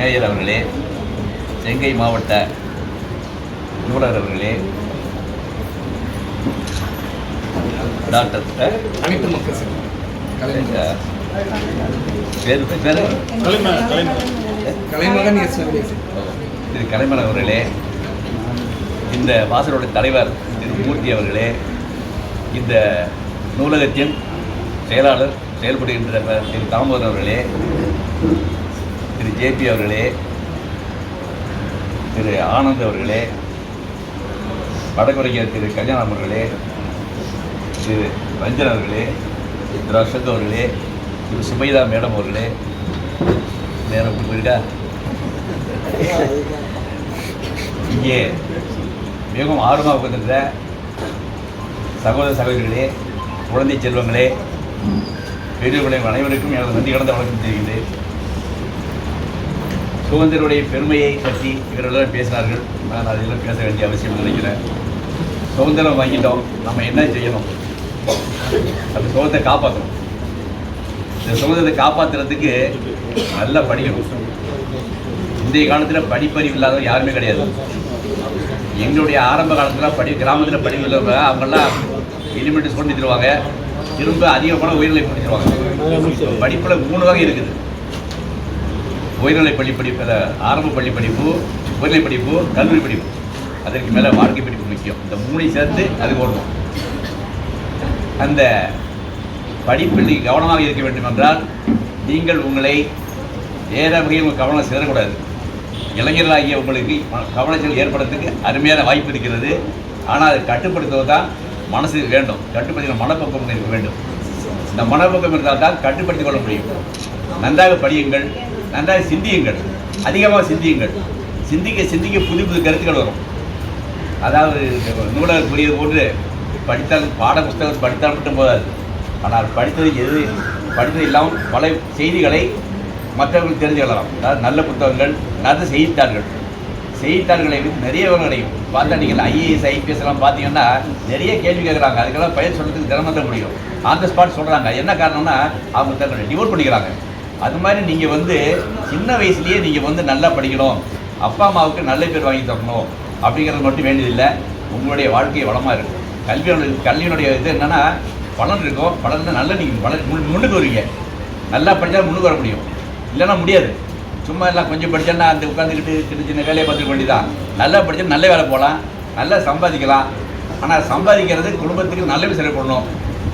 Mayor அவர்களே செங்கை மாவட்ட நூலர் அவர்களே டாக்டர் அனைத்து கலைமகன் பேர் பேர் கலைமகன் திரு கலைமன் அவர்களே இந்த வாசலோட தலைவர் திரு மூர்த்தி அவர்களே இந்த நூலகத்தின் செயலாளர் செயல்படுகின்ற திரு தாமோதரன் அவர்களே ஜேபி அவர்களே திரு ஆனந்த் அவர்களே வடகுறைஞர் திரு கல்யாணம் அவர்களே திரு ரஞ்சன் அவர்களே திரு அசோக் அவர்களே திரு சுமைதா மேடம் அவர்களே. நேரம் போயிருக்கா? இங்கே மிகவும் ஆர்வமாக உட்கார்ந்திருந்த சகோதர சகோதரிகளே குழந்தை செல்வங்களே பெரியவர்களே அனைவருக்கும் எனது நன்றி கலந்த வணக்கம் தெரிவிக்கின்றேன். சுதந்திரனுடைய பெருமையை பற்றி இவர்களெல்லாம் பேசினார்கள். நான் அதெல்லாம் பேச வேண்டிய அவசியம் நினைக்கிறேன். சுதந்திரம் வாங்கிட்டோம். நம்ம என்ன செய்யணும்? அந்த சுதந்திரத்தை காப்பாற்றணும் இந்த சுதந்திரத்தை காப்பாற்றுறதுக்கு நல்லா படிக்கணும். இன்றைய காலத்தில் படிப்பறிவு இல்லாதவங்க யாருமே கிடையாது. எங்களுடைய ஆரம்ப காலத்தில் படி கிராமத்தில் படிப்பு இல்லாமல் அவங்கெல்லாம் எலிமெண்ட்ரி கொண்டு தருவாங்க திரும்ப அதிகமான உயர்நிலை படிச்சிருவாங்க படிப்பில் மூணு வகை இருக்குது. உயர்நிலை பள்ளி படிப்பில் ஆரம்ப பள்ளி படிப்பு உயர்நிலை படிப்பு கல்லூரி படிப்பு. அதற்கு மேலே வாழ்க்கை படிப்பு முக்கியம். இந்த மூணையும் சேர்த்து அது ஓடணும் அந்த படிப்பில் நீங்கள் கவனமாக இருக்க வேண்டும் என்றால் நீங்கள் உங்களை வேற வகையில் உங்கள் கவனம் சிதறக்கூடாது. இளைஞர்களாகிய உங்களுக்கு ம- கவனத்தில் ஏற்படுறதுக்கு அருமையான வாய்ப்பு இருக்கிறது. ஆனால் அதை கட்டுப்படுத்துவது தான் மனசு வேண்டும். கட்டுப்படுத்தின மனப்பக்கம் இருக்க வேண்டும். இந்த மனப்பக்கம் இருந்தால் தான் கட்டுப்படுத்திக் கொள்ள முடியும். நன்றாக படியுங்கள். நன்றாக சிந்தியுங்கள். அதிகமாக சிந்தியுங்கள். சிந்திக்க சிந்திக்க புது புது கருத்துக்கள் வரும். அதாவது நூலகர் கூறியது போன்று படித்தால் பாட புஸ்தகம் படித்தால் மட்டும் போதாது. ஆனால் படித்தது எது படித்தது இல்லாமல் பல செய்திகளை மற்றவர்கள் தெரிஞ்சு கொள்ளலாம். அதாவது நல்ல புத்தகங்கள் நல்ல செய்தித்தாள்கள். செய்தித்தாள்களை வந்து நிறைய விவரம் கிடைக்கும். பார்த்தா நீங்கள் ஐஏஎஸ் ஐபிஎஸ் எல்லாம் பார்த்தீங்கன்னா நிறைய கேள்வி கேட்குறாங்க. அதுக்கெல்லாம் பயிர் சொல்கிறதுக்கு திறமை முடியும். ஆன் த ஸ்பாட் சொல்கிறாங்க என்ன காரணம்னா அவங்க தங்களை டிவோட் பண்ணிக்கிறாங்க. அது மாதிரி நீங்கள் வந்து சின்ன வயசுலேயே நீங்கள் வந்து நல்லா படிக்கணும். அப்பா அம்மாவுக்கு நல்ல பேர் வாங்கி தரணும் அப்படிங்கிறது மட்டும் வேண்டியதில்லை. உங்களுடைய வாழ்க்கை வளமாக இருக்கும் கல்வியோட கல்வியினுடைய இது என்னென்னா பலன் இருக்கும். பலன் நல்ல நீங்கள் வள முன் முன்னுக்கு வருவீங்க. நல்லா படித்தா முன்னுக்கு வர முடியும். இல்லைன்னா முடியாது. சும்மா எல்லாம் கொஞ்சம் படிச்சேன்னா அந்த உட்காந்துக்கிட்டு சின்ன சின்ன வேலையை பார்த்துக்க வேண்டியதான் நல்லா படித்தா நல்ல வேலை போகலாம். நல்லா சம்பாதிக்கலாம். ஆனால் சம்பாதிக்கிறது குடும்பத்துக்கு நல்ல விஷயம் பண்ணணும்.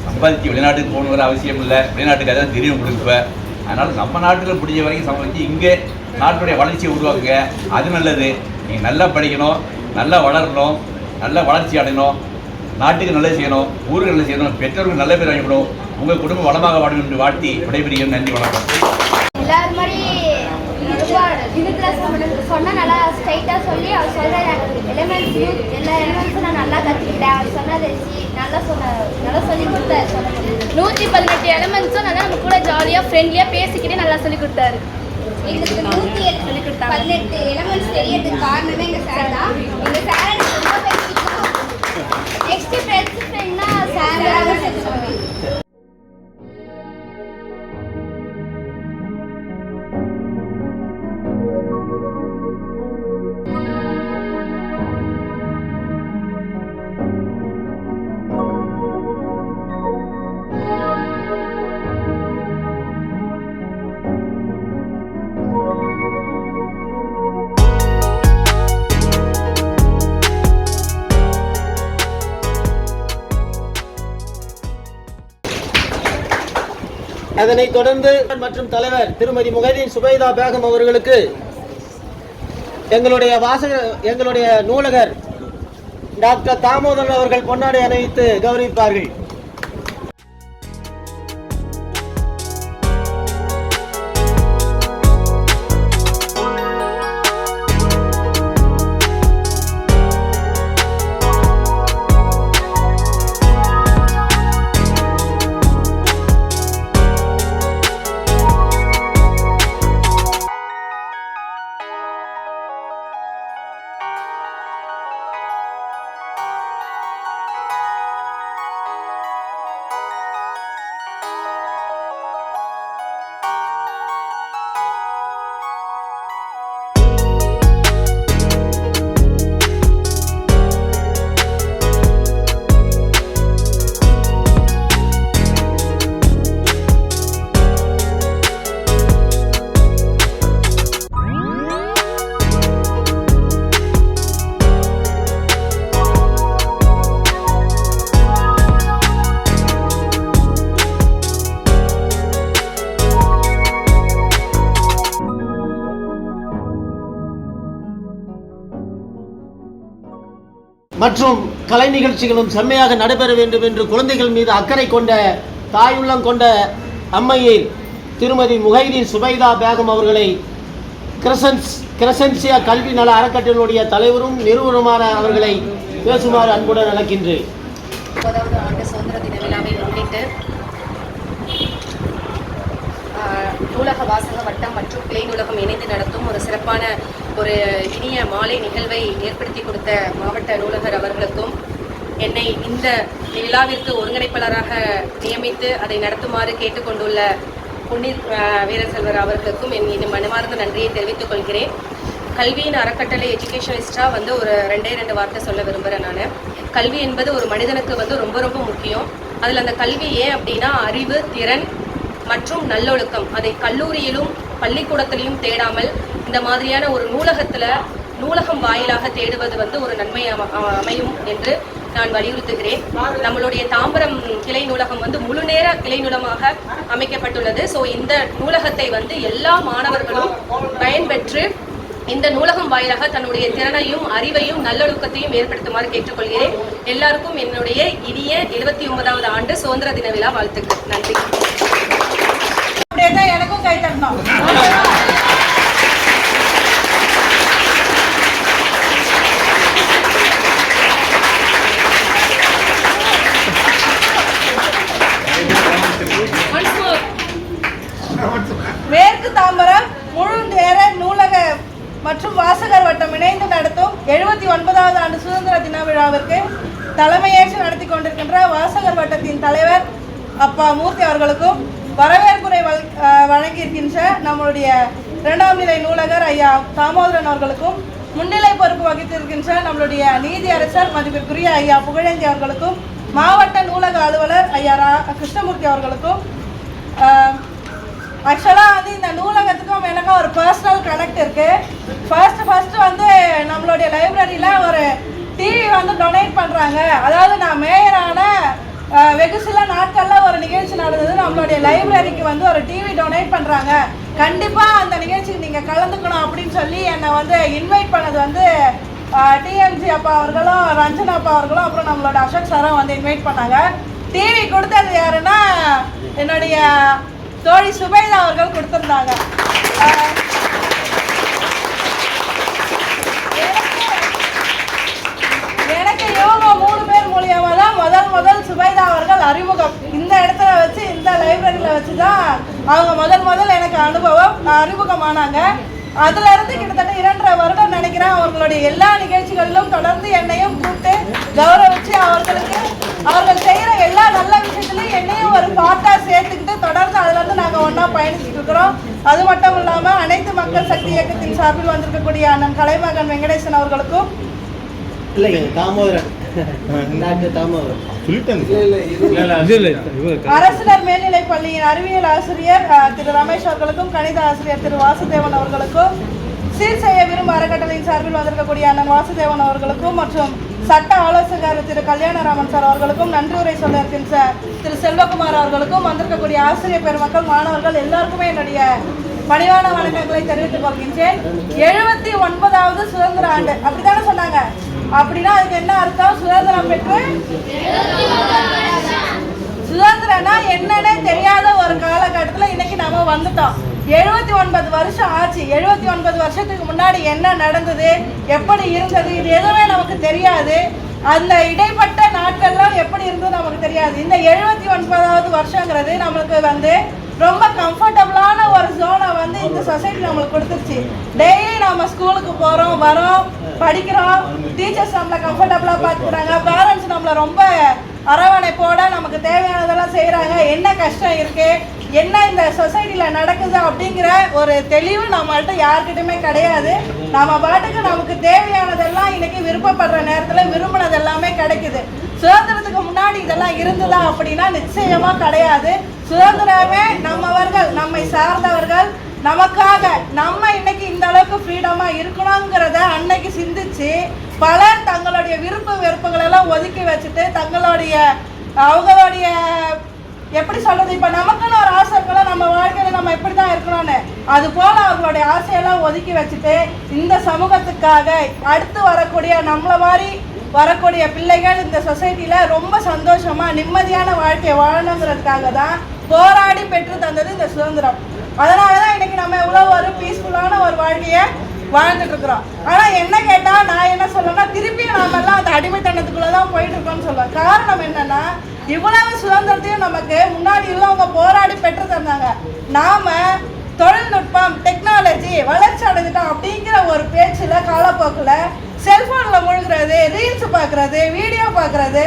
சம்பாதிச்சு வெளிநாட்டுக்கு போகணுங்கிற அவசியம் இல்லை. வெளிநாட்டுக்கு அதான் தெரியும் கொடுப்பேன் அதனால் நம்ம நாட்டில் பிடிச்ச வரைக்கும் சம்பாதிச்சு இங்கே நாட்டுடைய வளர்ச்சியை உருவாக்குங்க. அது நல்லது. நீங்கள் நல்லா படிக்கணும் நல்லா வளரணும் நல்லா வளர்ச்சி அடையணும். நாட்டுக்கு நல்லது செய்யணும் ஊருக்கு நல்லது செய்யணும் பெற்றோருக்கு நல்ல பேர் வாங்கிவிடும் உங்கள் குடும்பம் வளமாக வாடணும் என்று வாழ்த்தி விடைபெறுகிறேன். நன்றி வணக்கம் எல்லாரும் மாதிரி ரொம்ப இதுக்குள்ள சொன்ன நல்லா ஸ்ட்ரைட்டாக சொல்லி அவர் சொல்கிற எலிமெண்ட்ஸ் எல்லா எலிமெண்ட்ஸும் நான் நல்லா கற்றுக்கிட்டேன் அவர் சொன்னதை வச்சு நல்லா சொன்ன நல்லா சொல்லி கொடுத்தாரு சொன்ன நூற்றி பதினெட்டு எலமெண்ட்ஸும் நல்லா நம்ம கூட ஜாலியாக ஃப்ரெண்ட்லியாக பேசிக்கிட்டே நல்லா சொல்லி கொடுத்தாரு. எங்களுக்கு நூற்றி சொல்லி கொடுத்தாங்க. பதினெட்டு எலிமெண்ட்ஸ் தெரியறதுக்கு காரணமே எங்கள் சார் தான். எங்கள் சார் எனக்கு ரொம்ப பிடிக்கும் நெக்ஸ்ட் ஃப்ரெண்ட்ஸ் ஃப்ரெண்ட்னா சார் தான் அதனைத் தொடர்ந்து மற்றும் தலைவர் திருமதி முகைதீன் சுபைதா பேகம் அவர்களுக்கு எங்களுடைய வாசக எங்களுடைய நூலகர் டாக்டர் தாமோதரன் அவர்கள் பொன்னாடை அணிவித்து கௌரவிப்பார்கள். மற்றும் கலை நிகழ்ச்சிகளும் செம்மையாக நடைபெற வேண்டும் என்று குழந்தைகள் மீது அக்கறை கொண்ட தாயுள்ளம் கொண்ட அம்மையை திருமதி முகைதீன் சுபைதா பேகம் அவர்களை கிரசன்ஸ் கிரசன்சியா கல்வி நல அறக்கட்டளையுடைய தலைவரும் நிறுவனமான அவர்களை பேசுமாறு அன்புடன் அழைக்கின்றேன். முப்பதாவது ஆண்டு சுதந்திர தின விழாவை முன்னிட்டு ஆஹ், நூலக வாசக வட்டம் மற்றும் கிளை நூலகம் இணைந்து நடத்தும் ஒரு சிறப்பான ஒரு இனிய மாலை நிகழ்வை ஏற்படுத்தி கொடுத்த மாவட்ட நூலகர் அவர்களுக்கும் என்னை இந்த விழாவிற்கு ஒருங்கிணைப்பாளராக நியமித்து அதை நடத்துமாறு கேட்டுக்கொண்டுள்ள புன்னீர் வீரசெல்வர் அவர்களுக்கும் என் இது மனமார்ந்த நன்றியை தெரிவித்துக் கொள்கிறேன். கல்வியின் அறக்கட்டளை எஜுகேஷனிஸ்டாக வந்து ஒரு ரெண்டே ரெண்டு வார்த்தை சொல்ல விரும்புகிறேன் நான். கல்வி என்பது ஒரு மனிதனுக்கு வந்து ரொம்ப ரொம்ப முக்கியம். அதில் அந்த கல்வி ஏன் அப்படின்னா அறிவு திறன் மற்றும் நல்லொழுக்கம். அதை கல்லூரியிலும் பள்ளிக்கூடத்திலையும் தேடாமல் இந்த மாதிரியான ஒரு நூலகத்தில் நூலகம் வாயிலாக தேடுவது வந்து ஒரு நன்மை அமையும் என்று நான் வலியுறுத்துகிறேன். நம்மளுடைய தாம்பரம் கிளை நூலகம் வந்து முழு நேர கிளை நூலமாக அமைக்கப்பட்டுள்ளது. ஸோ இந்த நூலகத்தை வந்து எல்லா மாணவர்களும் பயன்பெற்று இந்த நூலகம் வாயிலாக தன்னுடைய திறனையும் அறிவையும் நல்லொழுக்கத்தையும் ஏற்படுத்துமாறு கேட்டுக்கொள்கிறேன். எல்லாருக்கும் என்னுடைய இனிய எழுபத்தி ஒன்பதாவது ஆண்டு சுதந்திர தின விழா வாழ்த்துக்கள். நன்றி. எனக்கும் கை தரணும் மேற்கு தாம்பரம் முழு நேர நூலக மற்றும் வாசகர் வட்டம் இணைந்து நடத்தும் எழுபத்தி ஒன்பதாவது ஆண்டு சுதந்திர தின விழாவிற்கு தலைமையேற்று நடத்தி கொண்டிருக்கின்ற வாசகர் வட்டத்தின் தலைவர் அப்பா மூர்த்தி அவர்களுக்கும் வரவேற்புரை வழங்கியிருக்கின்ற நம்மளுடைய இரண்டாம் நிலை நூலகர் ஐயா தாமோதரன் அவர்களுக்கும் முன்னிலை பொறுப்பு வகித்திருக்கின்ற நம்மளுடைய நீதி அரசர் மதிப்பிற்குரிய ஐயா புகழேந்தி அவர்களுக்கும் மாவட்ட நூலக அலுவலர் ஐயா ரா கிருஷ்ணமூர்த்தி அவர்களுக்கும் ஆக்சுவலாக வந்து இந்த நூலகத்துக்கும் எனக்கும் ஒரு பர்சனல் கனெக்ட் இருக்கு. ஃபர்ஸ்ட் ஃபர்ஸ்ட் வந்து நம்மளுடைய லைப்ரரியில் ஒரு டிவி வந்து டொனேட் பண்ணுறாங்க அதாவது நான் மேயரான வெகு சில நாட்களில் ஒரு நிகழ்ச்சி நடந்தது. நம்மளுடைய லைப்ரரிக்கு வந்து ஒரு டிவி டொனேட் பண்ணுறாங்க கண்டிப்பாக அந்த நிகழ்ச்சிக்கு நீங்கள் கலந்துக்கணும் அப்படின்னு சொல்லி என்னை வந்து இன்வைட் பண்ணது வந்து டிஎம்ஜி அப்பா அவர்களும் ரஞ்சன் அப்பா அவர்களும் அப்புறம் நம்மளோட அசோக் சாரும் வந்து இன்வைட் பண்ணாங்க. டிவி கொடுத்தது யாருன்னா என்னுடைய தோழி சுபைதா அவர்கள் கொடுத்திருந்தாங்க. எனக்கு இவங்க மூணு பேர் மூலியமா தான் முதல் முதல் சுபைதா அவர்கள் அறிமுகம். இந்த இடத்துல வச்சு இந்த லைப்ரரியில வச்சு தான் அவங்க முதல் முதல் எனக்கு அனுபவம் அறிமுகமானாங்க. அதுல இருந்து கிட்டத்தட்ட இரண்டரை வருடம் நினைக்கிறேன் அவர்களுடைய எல்லா நிகழ்ச்சிகளிலும் தொடர்ந்து என்னையும் கூப்பிட்டு கௌரவிச்சு அவர்களுக்கு அவர்கள் செய்யற எல்லா நல்ல விஷயத்துலையும் என்னையும் ஒரு பாட்டா சேர்த்துக்கிட்டு தொடர்ந்து அதுல இருந்து நாங்க ஒன்னா பயணிச்சுட்டு இருக்கிறோம். அது மட்டும் இல்லாம அனைத்து மக்கள் சக்தி இயக்கத்தின் சார்பில் வந்திருக்கக்கூடிய அண்ணன் கலைமகன் வெங்கடேசன் அவர்களுக்கும் இல்லைங்க தாமோதரன். அரசினர் மேல்நிலை பள்ளியின் அறிவியல் ஆசிரியர் திரு ரமேஷ் அவர்களுக்கும் கணித ஆசிரியர் திரு வாசுதேவன் அவர்களுக்கும் சீர் செய்ய விரும்பும் அறக்கட்டளையின் சார்பில் வந்திருக்கக்கூடிய அண்ணன் வாசுதேவன் அவர்களுக்கும் மற்றும் சட்ட ஆலோசகர் திரு கல்யாணராமன் சார் அவர்களுக்கும் நன்றி உரை சொல்ல இருக்கின்ற திரு செல்வகுமார் அவர்களுக்கும் வந்திருக்கக்கூடிய ஆசிரியர் பெருமக்கள் மாணவர்கள் எல்லாருக்குமே என்னுடைய பணிவான வணக்கங்களை தெரிவித்துக் கொள்கின்றேன் எழுபத்தி ஒன்பதாவது சுதந்திர ஆண்டு அப்படித்தானே சொன்னாங்க அப்படின்னா அதுக்கு என்ன அர்த்தம்? சுதந்திரம் பெற்று சுதந்திரம்னா என்னன்னே தெரியாத ஒரு காலகட்டத்தில் இன்னைக்கு நம்ம வந்துட்டோம். எழுபத்தி ஒன்பது வருஷம் ஆச்சு. எழுபத்தி ஒன்பது வருஷத்துக்கு முன்னாடி என்ன நடந்தது? எப்படி இருந்தது? இது எதுவுமே நமக்கு தெரியாது. அந்த இடைப்பட்ட நாட்கள்லாம் எப்படி இருந்தது நமக்கு தெரியாது. இந்த எழுபத்தி ஒன்பதாவது வருஷங்கிறது நம்மளுக்கு வந்து ரொம்ப கம்ஃபர்டபுளான ஒரு ஜோனை வந்து இந்த சொசைட்டி நம்மளுக்கு கொடுத்துருச்சு. டெய்லி நம்ம ஸ்கூலுக்கு போகிறோம் வரோம் படிக்கிறோம். டீச்சர்ஸ் நம்மளை கம்ஃபர்டபுளாக பார்த்துக்கிறாங்க. பேரண்ட்ஸ் நம்மளை ரொம்ப அரவணைப்போட நமக்கு தேவையானதெல்லாம் செய்கிறாங்க என்ன கஷ்டம் இருக்குது என்ன இந்த சொசைட்டியில் நடக்குது அப்படிங்கிற ஒரு தெளிவு நம்மள்கிட்ட யார்கிட்டயுமே கிடையாது. நம்ம பாட்டுக்கு நமக்கு தேவையானதெல்லாம் இன்றைக்கி விருப்பப்படுற நேரத்தில் விரும்பினது எல்லாமே கிடைக்குது. சுதந்திரத்துக்கு முன்னாடி இதெல்லாம் இருந்ததா அப்படின்னா நிச்சயமாக கிடையாது. சுதந்திரமே நம்மவர்கள் நம்மை சார்ந்தவர்கள் நமக்காக நம்ம இன்னைக்கு இந்த அளவுக்கு ஃப்ரீடமா இருக்கணுங்கிறத அன்னைக்கு சிந்திச்சு பலர் தங்களுடைய விருப்ப வெறுப்புகளெல்லாம் ஒதுக்கி வச்சுட்டு தங்களுடைய அவங்களுடைய எப்படி சொல்றது? இப்ப நமக்குன்னு ஒரு ஆசை இருக்கலாம் நம்ம வாழ்க்கையில நம்ம இப்படி தான் இருக்கணும்னு. அது போல அவங்களுடைய ஆசையெல்லாம் ஒதுக்கி வச்சுட்டு இந்த சமூகத்துக்காக அடுத்து வரக்கூடிய நம்மள மாதிரி வரக்கூடிய பிள்ளைகள் இந்த சொசைட்டியில் ரொம்ப சந்தோஷமா நிம்மதியான வாழ்க்கையை வாழணுங்கிறதுக்காக தான் போராடி பெற்று தந்தது இந்த சுதந்திரம். அதனால தான் இன்னைக்கு நம்ம எவ்வளோ ஒரு பீஸ்ஃபுல்லான ஒரு வாழ்க்கையை வாழ்ந்துட்டு இருக்கிறோம். ஆனால் என்ன கேட்டால் நான் என்ன சொல்லணும்னா திருப்பியும் நாமெல்லாம் அந்த அடிமைத்தனத்துக்குள்ளே தான் போயிட்டு இருக்கோம்னு சொல்லுவேன். காரணம் என்னன்னா இவ்வளவு சுதந்திரத்தையும் நமக்கு முன்னாடி உள்ளவங்க போராடி பெற்று தந்தாங்க. நாம தொழில்நுட்பம் டெக்னாலஜி வளர்ச்சி அடைஞ்சிட்டோம் அப்படிங்கிற ஒரு பேச்சில் காலப்போக்கில் செல்ஃபோனில் முழுகிறது ரீல்ஸ் பார்க்குறது வீடியோ பார்க்குறது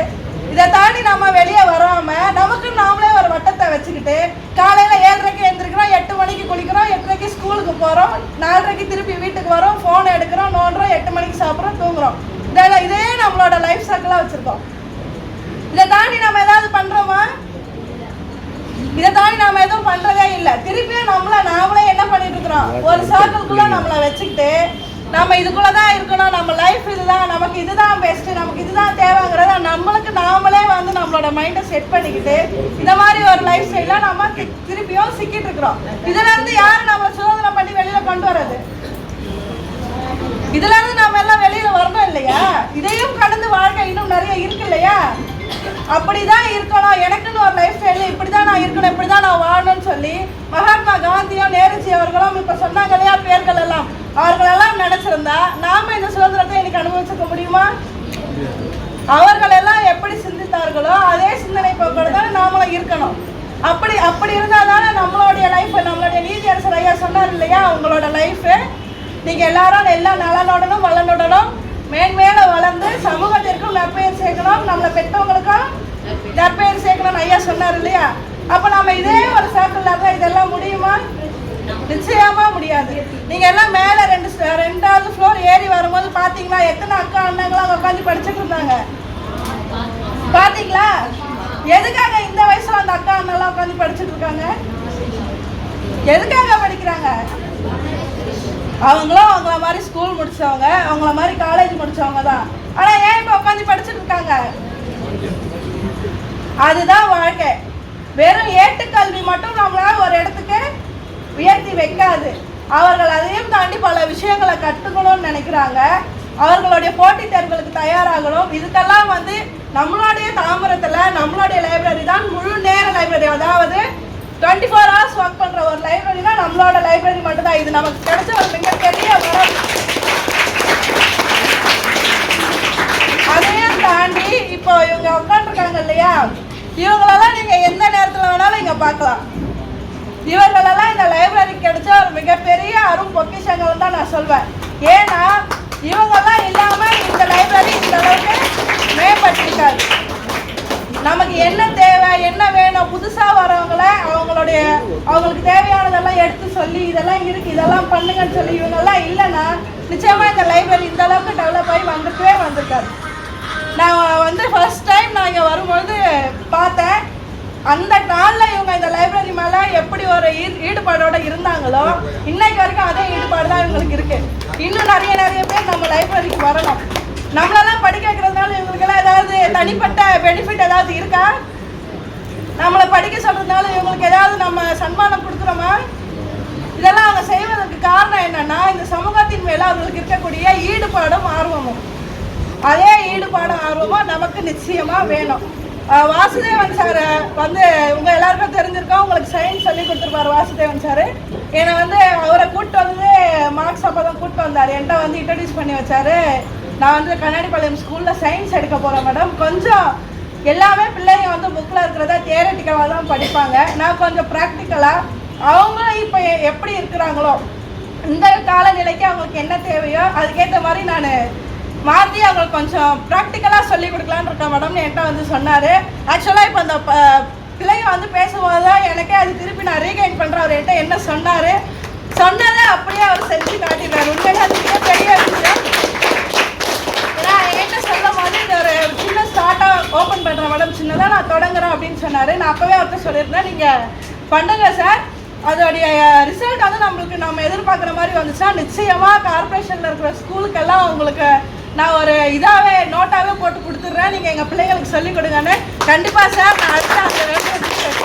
இதை தாண்டி நம்ம வெளியே வராமல் நமக்கு நாமளே ஒரு வட்டத்தை வச்சுக்கிட்டு காலையில் ஏழரைக்கு எழுந்திரிக்கிறோம் எட்டு மணிக்கு குளிக்கிறோம் எட்டரைக்கு ஸ்கூலுக்கு போகிறோம் நாலரைக்கு திருப்பி வீட்டுக்கு வரோம் ஃபோன் எடுக்கிறோம் நோண்டுறோம் எட்டு மணிக்கு சாப்பிட்றோம் தூங்குறோம் இதெல்லாம் இதே நம்மளோட லைஃப் சர்க்கிளாக வச்சுருக்கோம் இதை தாண்டி நம்ம ஏதாவது பண்ணுறோமா இதை தாண்டி நாம எதுவும் பண்றதே இல்ல திருப்பியும் நம்மள நாமளே என்ன பண்ணிட்டு இருக்கிறோம் ஒரு சர்க்கிள்குள்ள நம்மள வச்சுக்கிட்டு நம்ம இதுக்குள்ள தான் இருக்கணும் நம்ம லைஃப் இதுதான் நமக்கு இதுதான் பெஸ்ட் நமக்கு இதுதான் தேவைங்கிறத நம்மளுக்கு நாமளே வந்து நம்மளோட மைண்டை செட் பண்ணிக்கிட்டு இந்த மாதிரி ஒரு லைஃப் ஸ்டைல நம்ம திருப்பியும் சிக்கிட்டு இருக்கிறோம். இதுல இருந்து யாரு நம்ம சுதந்திரம் பண்ணி வெளியில கொண்டு வர்றது? இதுல இருந்து நாம எல்லாம் வெளியில வரணும் இல்லையா? இதையும் கடந்து வாழ்க்கை இன்னும் நிறைய இருக்கு இல்லையா? அப்படிதான் இருக்கணும். எனக்குன்னு ஒரு லைஃப் ஸ்டைல் இப்படிதான் நான் இருக்கணும் இப்படிதான் நான் அவர்களும் இப்ப சொன்னாங்க இல்லையா பேர்கள் எல்லாம். அவர்களெல்லாம் நினைச்சிருந்தா நாம இந்த சுதந்திரத்தை எனக்கு அனுபவிச்சுக்க முடியுமா? அவர்கள் எல்லாம் எப்படி சிந்தித்தார்களோ அதே சிந்தனை போக்கோடு தான் நாமளும் இருக்கணும். அப்படி அப்படி இருந்தால் தானே நம்மளுடைய லைஃப் நம்மளுடைய நீதி அரசர் ஐயா சொன்னார் இல்லையா உங்களோட லைஃபு நீங்கள் எல்லாரும் எல்லா நலனுடனும் வளனுடனும் மேன்மேல வளர்ந்து சமூகத்திற்கும் நற்பெயர் சேர்க்கணும் நம்மளை பெற்றவங்களுக்கும் நற்பெயர் சேர்க்கணும்னு ஐயா சொன்னார் இல்லையா. அப்போ நம்ம இதே ஒரு சர்க்கிள் தான் இதெல்லாம் முடியுமா? நிச்சயமா முடியாது. நீங்க எல்லாம் மேல ரெண்டு ரெண்டாவது ஃப்ளோர் ஏறி வரும்போது பாத்தீங்களா? எத்தனை அக்கா அண்ணங்களாம் உட்காந்து படிச்சுட்டு இருந்தாங்க? பாத்தீங்களா? எதுக்காக இந்த வயசுல அந்த அக்கா அண்ணெல்லாம் உட்காந்து படிச்சுட்டு இருக்காங்க? எதுக்காக படிக்கிறாங்க? அவங்களும் அவங்கள மாதிரி ஸ்கூல் முடிச்சவங்க அவங்கள மாதிரி காலேஜ் முடிச்சவங்க தான். ஆனா ஏன் இப்ப உட்காந்து படிச்சுட்டு இருக்காங்க? அதுதான் வாழ்க்கை. வெறும் ஏட்டுக்கல்வி மட்டும் நம்மளால ஒரு இடத்துக்கு உயர்த்தி வைக்காது. அவர்கள் அதையும் தாண்டி பல விஷயங்களை கற்றுக்கணும்னு நினைக்கிறாங்க. அவர்களுடைய போட்டித் தேர்வுகளுக்கு தயாராகணும். இதுக்கெல்லாம் வந்து நம்மளுடைய தாம்பரத்தில் நம்மளுடைய லைப்ரரி தான் முழு நேர லைப்ரரி அதாவது டுவெண்ட்டி ஃபோர் ஹவர்ஸ் ஒர்க் பண்ணுற ஒரு லைப்ரரினா நம்மளோட லைப்ரரி மட்டும்தான். இது நமக்கு கிடைச்ச ஒரு மிகப்பெரிய வரம். அதையும் தாண்டி இப்போ இவங்க உட்காந்துருக்காங்க இல்லையா? இவங்களெல்லாம் நீங்கள் எந்த நேரத்தில் வேணாலும் இங்கே பார்க்கலாம். இவர்களெல்லாம் இந்த லைப்ரரி கிடைச்ச ஒரு மிகப்பெரிய அரும் பொக்கிஷங்கள் தான் நான் சொல்வேன். ஏன்னா இவங்கெல்லாம் இல்லாமல் இந்த லைப்ரரி இந்த அளவுக்கு மேம்பட்டிருக்காது. நமக்கு என்ன தேவை என்ன வேணும் புதுசாக வரவங்களை அவங்களுடைய அவங்களுக்கு தேவையானதெல்லாம் எடுத்து சொல்லி இதெல்லாம் இருக்குது இதெல்லாம் பண்ணுங்கன்னு சொல்லி இவங்கெல்லாம் இல்லைன்னா நிச்சயமாக இந்த லைப்ரரி இந்த அளவுக்கு டெவலப் ஆகி வந்துட்டே வந்திருக்காரு நான் வந்து ஃபர்ஸ்ட் டைம் நான் இங்கே வரும்பொழுது பார்த்தேன். அந்த நாளில் இவங்க இந்த லைப்ரரி மேலே எப்படி ஒரு ஈ- ஈடுபாடோட இருந்தாங்களோ இன்னைக்கு வரைக்கும் அதே ஈடுபாடு தான் இவங்களுக்கு இருக்கு. இன்னும் நிறைய நிறைய பேர் நம்ம லைப்ரரிக்கு வரணும். நம்மளெல்லாம் படிக்க வைக்கிறதுனால இவங்களுக்கெல்லாம் ஏதாவது தனிப்பட்ட பெனிஃபிட் ஏதாவது இருக்கா? நம்மளை படிக்க சொல்கிறதுனால இவங்களுக்கு ஏதாவது நம்ம சன்மானம் கொடுக்குறோமா? இதெல்லாம் அவங்க செய்வதற்கு காரணம் என்னன்னா இந்த சமூகத்தின் மேலே அவங்களுக்கு இருக்கக்கூடிய ஈடுபாடும் ஆர்வமும். அதே ஈடுபாடும் ஆர்வமும் நமக்கு நிச்சயமாக வேணும். வாசுதேவன் சார் வந்து உங்க எல்லாருக்கும் தெரிஞ்சிருக்கோம் உங்களுக்கு சயின்ஸ் சொல்லி கொடுத்துருப்பாரு வாசுதேவன் சார். என்னை வந்து அவரை கூப்பிட்டு வந்து மார்க்ஸ் அப்போ தான் கூப்பிட்டு வந்தார். என்கிட்ட வந்து இன்ட்ரடியூஸ் பண்ணி வச்சாரு. நான் வந்து கண்ணாடிப்பாளையம் ஸ்கூலில் சயின்ஸ் எடுக்க போகிறேன் மேடம் கொஞ்சம் எல்லாமே பிள்ளைங்க வந்து புக்கில் இருக்கிறத தியரட்டிக்கலாக தான் படிப்பாங்க. நான் கொஞ்சம் ப்ராக்டிக்கலாக அவங்களும் இப்போ எப்படி இருக்கிறாங்களோ இந்த காலநிலைக்கு அவங்களுக்கு என்ன தேவையோ அதுக்கேற்ற மாதிரி நான் மாற்றி அவங்களுக்கு கொஞ்சம் ப்ராக்டிக்கலாக சொல்லி கொடுக்கலான்னு இருக்க மேடம்னு என்கிட்ட வந்து சொன்னார். ஆக்சுவலாக இப்போ அந்த ப- பிள்ளைங்க வந்து பேசும்போது தான் எனக்கே அது திருப்பி நான் ரீகைன் பண்ணுறேன் அவர் என்கிட்ட என்ன சொன்னார்? சொன்னதை அப்படியே அவர் செஞ்சு காட்டினார் உண்மையிலே அது மிகப்பெரிய விஷயம். ஏன்னா என்கிட்ட சொல்லும் போது இந்த ஒரு சின்ன ஸ்டார்ட்டாக ஓப்பன் பண்ணுறேன் மேடம் சின்னதாக நான் தொடங்குறேன் அப்படின்னு சொன்னார். நான் அப்போவே அவர்கிட்ட சொல்லியிருந்தேன் நீங்கள் பண்ணுங்க சார் அதோடைய ரிசல்ட் வந்து நம்மளுக்கு நம்ம எதிர்பார்க்குற மாதிரி வந்துச்சுன்னா நிச்சயமாக கார்ப்பரேஷனில் இருக்கிற ஸ்கூலுக்கெல்லாம் உங்களுக்கு நான் ஒரு இதாகவே நோட்டாகவே போட்டு கொடுத்துட்றேன். நீங்கள் எங்கள் பிள்ளைங்களுக்கு சொல்லிக் கொடுங்கன்னு. கண்டிப்பாக சார் நான் அடுத்த அந்த விஷயம்.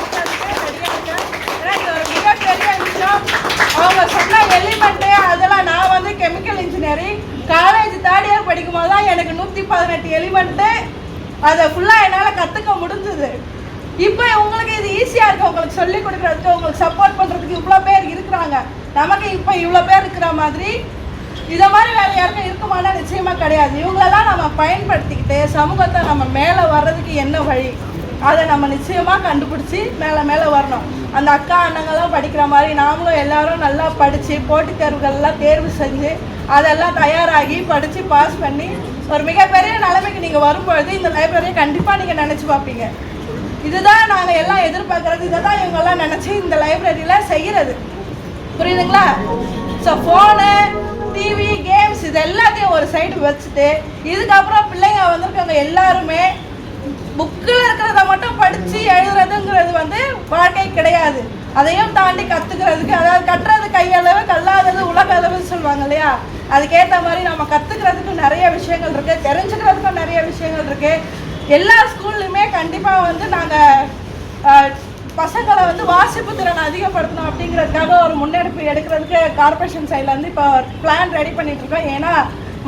அவங்க சொன்ன எலிமெண்ட்டு அதெல்லாம் நான் வந்து chemical engineering college third year படிக்கும் போது தான் எனக்கு நூற்றி பதினெட்டு எலிமெண்ட்டு அதை ஃபுல்லாக என்னால் கற்றுக்க முடிஞ்சுது. இப்போ உங்களுக்கு இது ஈஸியாக இருக்குது உங்களுக்கு சொல்லிக் கொடுக்குறதுக்கு உங்களுக்கு சப்போர்ட் பண்ணுறதுக்கு இவ்வளோ பேர் இருக்கிறாங்க. நமக்கு இப்போ இவ்வளோ பேர் இருக்கிற மாதிரி இதை மாதிரி வேலை யாருக்கும் இருக்குமானா நிச்சயமாக கிடையாது. இவங்களெல்லாம் நம்ம பயன்படுத்திக்கிட்டு சமூகத்தை நம்ம மேலே வர்றதுக்கு என்ன வழி? அதை நம்ம நிச்சயமாக கண்டுபிடிச்சி மேலே மேலே வரணும். அந்த அக்கா அண்ணங்கள்லாம் படிக்கிற மாதிரி நாமளும் எல்லாரும் நல்லா படித்து போட்டித் தேர்வுகள்லாம் தேர்வு செஞ்சு அதெல்லாம் தயாராகி படித்து பாஸ் பண்ணி ஒரு மிகப்பெரிய நிலைமைக்கு நீங்கள் வரும்பொழுது இந்த லைப்ரரியை கண்டிப்பாக நீங்கள் நினச்சி பார்ப்பீங்க. இதுதான் நாங்கள் எல்லாம் எதிர்பார்க்கறது. இதை தான் இவங்கெல்லாம் நினச்சி இந்த லைப்ரரியில் செய்கிறது புரியுதுங்களா? ஸோ ஃபோனு டிவி கேம்ஸ் இது எல்லாத்தையும் ஒரு சைடு வச்சுட்டு இதுக்கப்புறம் பிள்ளைங்க வந்திருக்கவங்க எல்லாருமே புக்கில் இருக்கிறத மட்டும் படித்து எழுதுறதுங்கிறது வந்து வாழ்க்கை கிடையாது. அதையும் தாண்டி கற்றுக்கிறதுக்கு அதாவது கட்டுறது கையளவு கல்லாதது உலக அளவுன்னு சொல்லுவாங்க இல்லையா? அதுக்கேற்ற மாதிரி நம்ம கற்றுக்கிறதுக்கும் நிறைய விஷயங்கள் இருக்குது தெரிஞ்சுக்கிறதுக்கும் நிறைய விஷயங்கள் இருக்குது எல்லா ஸ்கூல்லையுமே கண்டிப்பாக வந்து நாங்கள் பசங்களை வந்து வாசிப்பு திறனை அதிகப்படுத்தணும் அப்படிங்கிறதுக்காக ஒரு முன்னெடுப்பு எடுக்கிறதுக்கு கார்ப்பரேஷன் சைட்லேருந்து இப்போ பிளான் ரெடி பண்ணிட்டு இருக்கோம். ஏன்னா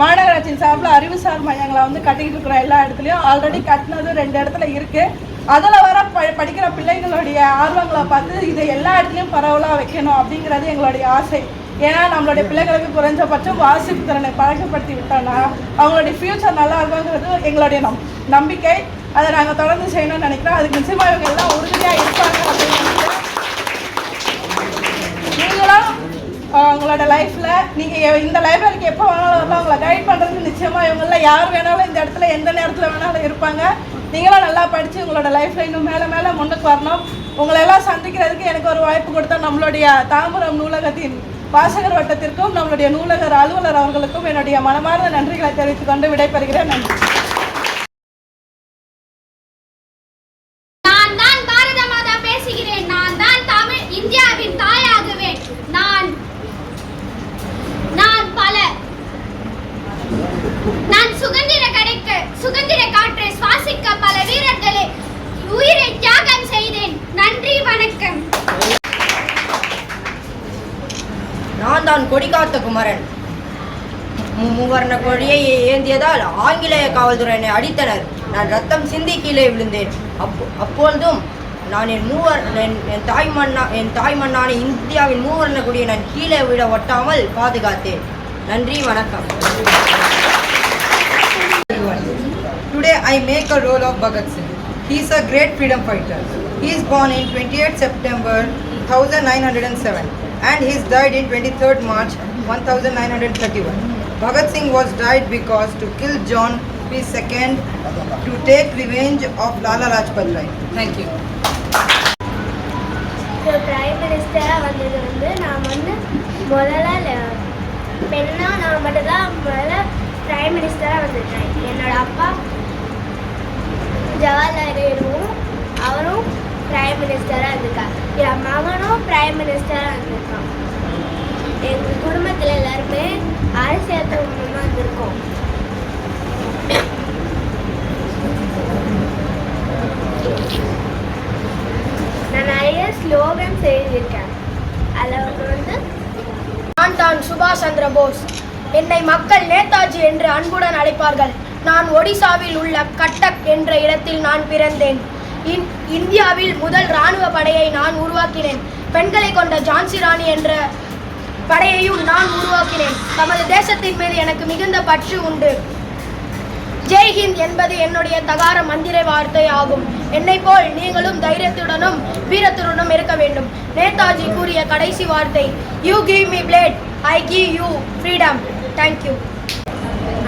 மாநகராட்சியின் சார்பில் அறிவுசார் மையங்களை வந்து கட்டிக்கிட்டு இருக்கிற எல்லா இடத்துலையும் ஆல்ரெடி கட்டினது ரெண்டு இடத்துல இருக்குது அதில் வர ப படிக்கிற பிள்ளைங்களுடைய ஆர்வங்களை பார்த்து இதை எல்லா இடத்துலையும் பரவலாக வைக்கணும் அப்படிங்கிறது எங்களுடைய ஆசை. ஏன்னா நம்மளுடைய பிள்ளைகளுக்கு குறைஞ்சபட்சம் வாசிப்பு திறனை பழக்கப்படுத்தி விட்டோம்னா அவங்களுடைய ஃப்யூச்சர் நல்லா இருக்குங்கிறது எங்களுடைய நம் நம்பிக்கை. அதை நாங்கள் தொடர்ந்து செய்யணும்னு நினைக்கிறோம். அதுக்கு நிச்சயமாக இவங்க எல்லாம் உறுதுணையாக இருப்பாங்க அப்படின்னு நீங்களும் உங்களோட லைஃப்பில் நீங்கள் இந்த லைப்ரரிக்கு எப்போ வேணாலும் வரலாம். உங்களை கைட் பண்ணுறது நிச்சயமாக இவங்களில் யார் வேணாலும் இந்த இடத்துல எந்த நேரத்தில் வேணாலும் இருப்பாங்க. நீங்களும் நல்லா படித்து உங்களோட லைஃப்பில் இன்னும் மேலே மேலே முன்னுக்கு வரணும். உங்களை எல்லாம் சந்திக்கிறதுக்கு எனக்கு ஒரு வாய்ப்பு கொடுத்தா நம்மளுடைய தாம்பரம் நூலகத்தின் வாசகர் வட்டத்திற்கும் நம்மளுடைய நூலகர் அலுவலர் அவர்களுக்கும் என்னுடைய மனமார்ந்த நன்றிகளை தெரிவித்துக் கொண்டு விடைபெறுகிறேன். நன்றி நான் தான் பாரத மாதா பேசுகிறேன் நான் தான் தமிழ் இந்தியாவின் தாயாகுவேன் நான் நான் பல நான் சுதந்திர கிடைக்க சுதந்திர காற்றை சுவாசிக்க பல வீரர்களே உயிரை தியாகம் செய்தேன் நன்றி வணக்கம் நான் தான் கொடிகாத்த குமரன் மு- மூவர்ண கொடியை ஏந்தியதால் ஆங்கிலேய காவல்துறையினை அடித்தனர் நான் ரத்தம் சிந்தி கீழே விழுந்தேன் அப்போ அப்பொழுதும் நான் என் மூவர் என் என் தாய் மண்ணா என் தாய் மண்ணான இந்தியாவின் மூவர்ண கொடியை நான் கீழே விட ஒட்டாமல் பாதுகாத்தேன் நன்றி வணக்கம் Today I make a role of Bhagat Singh. He is a great freedom fighter. He is born in 28 September 1907 and he on died in 23rd March 1931. Bhagat Singh was died because to kill John P. II to take revenge of Lala Rajpat Rai. Thank you. Prime மினிஸ்டராக வந்தது வந்து நான் வந்து முதல்ல பெண்ணாக நான் மட்டும்தான் முதல்ல ப்ரைம் மினிஸ்டராக வந்திருக்கேன் என்னோட அப்பா ஜவஹர்லால் நேருவும் அவரும் ப்ரைம் மினிஸ்டராக இருந்திருக்கார் என் மகனும் ப்ரைம் மினிஸ்டராக இருந்திருக்கான் எங்கள் குடும்பத்தில் எல்லாருமே அரசியல் குடும்பமாக இருந்திருக்கோம் நான் நிறைய ஸ்லோகன்ஸ் எழுதியிருக்கேன் அதில் வந்து நான் தான் சுபாஷ் சந்திர போஸ். என்னை மக்கள் நேதாஜி என்று அன்புடன் அழைப்பார்கள். நான் ஒடிசாவில் உள்ள கட்டக் என்ற இடத்தில் நான் பிறந்தேன். இந்தியாவில் முதல் இராணுவ படையை நான் உருவாக்கினேன். பெண்களை கொண்ட ஜான்சி ராணி என்ற படையையும் நான் உருவாக்கினேன். நமது தேசத்தின் மீது எனக்கு மிகுந்த பற்று உண்டு. ஜெய் ஹிந்த் என்பது என்னுடைய தகார மந்திர வார்த்தை ஆகும். என்னை போல் நீங்களும் தைரியத்துடனும் வீரத்துடனும் இருக்க வேண்டும். நேதாஜி கூறிய கடைசி வார்த்தை you give me blood I give you freedom thank you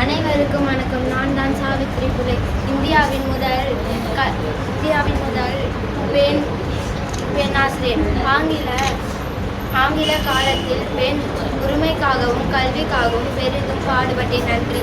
அனைவருக்கும் வணக்கம். நான் தான் சாவித்ரி புலே. இந்தியாவின் முதல் க இந்தியாவின் முதல் பெண் பெண் ஆசிரியர். ஆங்கில ஆங்கில காலத்தில் பெண் உரிமைக்காகவும் கல்விக்காகவும் பெரிதும் பாடுபட்டேன். நன்றி.